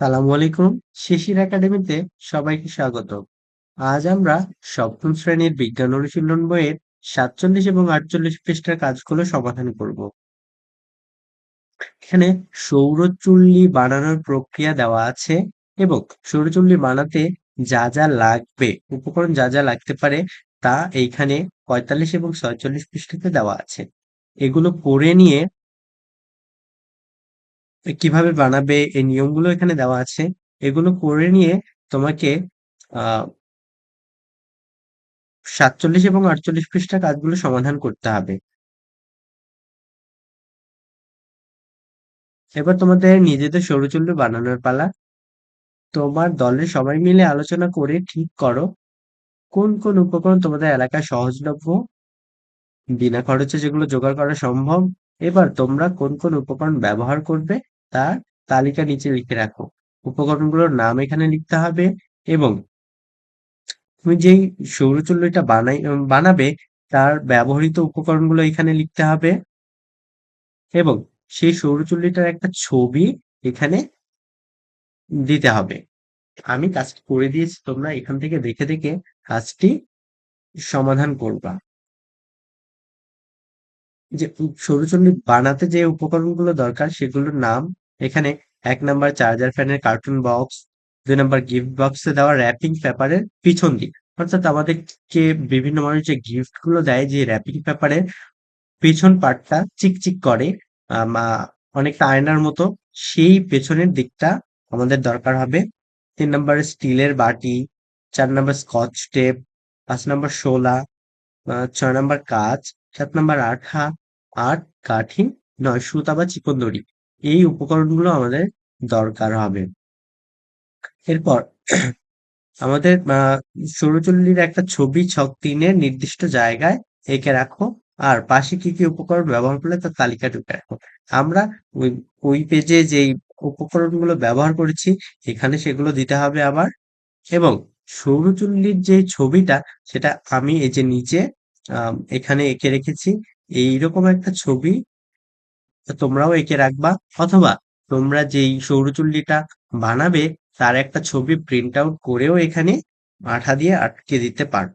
সালামু আলাইকুম। শিশির একাডেমিতে সবাইকে স্বাগত। আজ আমরা সপ্তম শ্রেণির বিজ্ঞান অনুশীলন বইয়ের সাতচল্লিশ এবং আটচল্লিশ পৃষ্ঠার কাজগুলো সমাধান করব। এখানে সৌরচুল্লি বানানোর প্রক্রিয়া দেওয়া আছে এবং সৌরচুল্লি বানাতে যা যা লাগবে, উপকরণ যা যা লাগতে পারে তা এইখানে পঁয়তাল্লিশ এবং ছয়চল্লিশ পৃষ্ঠাতে দেওয়া আছে। এগুলো করে নিয়ে কীভাবে বানাবে, এই নিয়মগুলো এখানে দেওয়া আছে। এগুলো করে নিয়ে তোমাকে সাতচল্লিশ এবং আটচল্লিশ পৃষ্ঠা কাজগুলো সমাধান করতে হবে। এবার তোমাদের নিজেদের সৌরচুল্লি বানানোর পালা। তোমার দলের সবাই মিলে আলোচনা করে ঠিক করো, কোন কোন উপকরণ তোমাদের এলাকায় সহজলভ্য, বিনা খরচে যেগুলো জোগাড় করা সম্ভব। এবার তোমরা কোন কোন উপকরণ ব্যবহার করবে তার তালিকা নিচে লিখে রাখো। উপকরণগুলোর নাম এখানে লিখতে হবে এবং তুমি যেই সৌরচুল্লিটা বানাই বানাবে, তার ব্যবহৃত উপকরণগুলো এখানে লিখতে হবে এবং সেই সৌরচুল্লিটার একটা ছবি এখানে দিতে হবে। আমি কাজটি করে দিয়েছি, তোমরা এখান থেকে দেখে দেখে কাজটি সমাধান করবা। যে সৌরচুল্লি বানাতে যে উপকরণগুলো দরকার, সেগুলোর নাম এখানে এক নাম্বার চার্জার ফ্যানের কার্টুন বক্স দুই নাম্বার গিফট বক্সে দেওয়া র্যাপিং পেপারের পিছন দিক। অর্থাৎ আমাদেরকে বিভিন্ন মানুষ যে গিফটগুলো দেয়, যে র্যাপিং পেপারের পেছন পার্টটা চিকচিক করে অনেকটা আয়নার মতো, সেই পেছনের দিকটা আমাদের দরকার হবে। তিন নম্বর স্টিলের বাটি, চার নম্বর স্কচ টেপ পাঁচ নম্বর শোলা ছয় নম্বর কাচ, সাত নম্বর আঠা, আট কাঠি নয় সুতা বা চিকন দড়ি। এই উপকরণগুলো আমাদের দরকার হবে। এরপর আমাদের সৌরচুল্লির একটা ছবি ছক তিনের নির্দিষ্ট জায়গায় এঁকে রাখো, আর পাশে কি কি উপকরণ ব্যবহার করলে তার তালিকা ঢুকে রাখো আমরা ওই ওই পেজে যেই উপকরণগুলো ব্যবহার করেছি, এখানে সেগুলো দিতে হবে আবার। এবং সৌরচুল্লির যে ছবিটা, সেটা আমি এই যে নিচে এখানে এঁকে রেখেছি, এইরকম একটা ছবি তোমরাও এঁকে রাখবা। অথবা তোমরা যেই সৌরচুল্লিটা বানাবে, তার একটা ছবি প্রিন্ট আউট করেও এখানে আঠা দিয়ে আটকে দিতে পারো।